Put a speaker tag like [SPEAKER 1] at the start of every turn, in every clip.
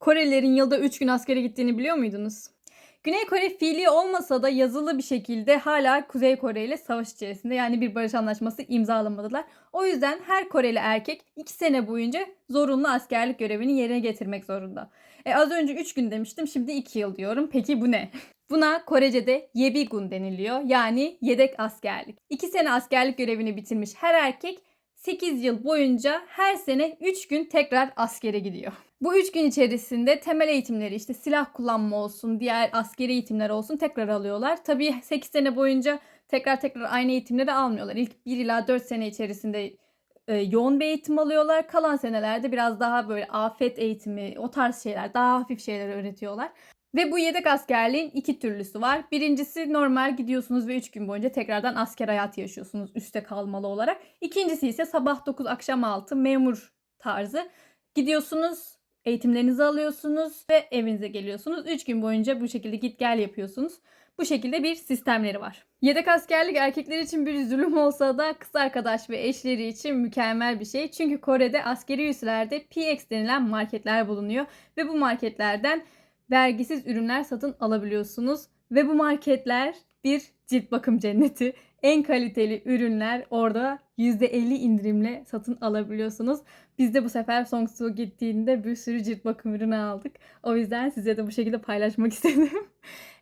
[SPEAKER 1] Korelilerin yılda 3 gün askere gittiğini biliyor muydunuz? Güney Kore fiili olmasa da yazılı bir şekilde hala Kuzey Kore ile savaş içerisinde yani bir barış anlaşması imzalamadılar. O yüzden her Koreli erkek 2 sene boyunca zorunlu askerlik görevini yerine getirmek zorunda. E az önce 3 gün demiştim şimdi 2 yıl diyorum. Peki bu ne? Buna Korece'de yebigun deniliyor. Yani yedek askerlik. 2 sene askerlik görevini bitirmiş her erkek 8 yıl boyunca her sene 3 gün tekrar askere gidiyor. Bu 3 gün içerisinde temel eğitimleri işte silah kullanma olsun, diğer askeri eğitimler olsun tekrar alıyorlar. Tabii 8 sene boyunca tekrar tekrar aynı eğitimleri almıyorlar. İlk 1 ila 4 sene içerisinde e, yoğun bir eğitim alıyorlar. Kalan senelerde biraz daha böyle afet eğitimi, o tarz şeyler, daha hafif şeyler öğretiyorlar. Ve bu yedek askerliğin iki türlüsü var. Birincisi normal gidiyorsunuz ve 3 gün boyunca tekrardan asker hayatı yaşıyorsunuz üste kalmalı olarak. İkincisi ise sabah 9 akşam 6 memur tarzı. Gidiyorsunuz, eğitimlerinizi alıyorsunuz ve evinize geliyorsunuz. 3 gün boyunca bu şekilde git gel yapıyorsunuz. Bu şekilde bir sistemleri var. Yedek askerlik erkekler için bir zulüm olsa da kız arkadaş ve eşleri için mükemmel bir şey. Çünkü Kore'de askeri üslerde PX denilen marketler bulunuyor ve bu marketlerden vergisiz ürünler satın alabiliyorsunuz. Ve bu marketler bir cilt bakım cenneti. En kaliteli ürünler orada %50 indirimle satın alabiliyorsunuz. Biz de bu sefer Songsu gittiğinde bir sürü cilt bakım ürünü aldık. O yüzden size de bu şekilde paylaşmak istedim.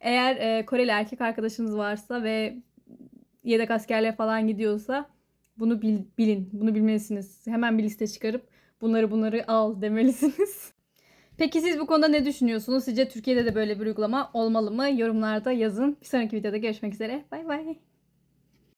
[SPEAKER 1] Eğer e, Koreli erkek arkadaşınız varsa ve yedek askerliğe falan gidiyorsa bunu bil- bilin. Bunu bilmelisiniz. Hemen bir liste çıkarıp bunları bunları al demelisiniz. Peki siz bu konuda ne düşünüyorsunuz? Sizce Türkiye'de de böyle bir uygulama olmalı mı? Yorumlarda yazın. Bir sonraki videoda görüşmek üzere. Bay bay.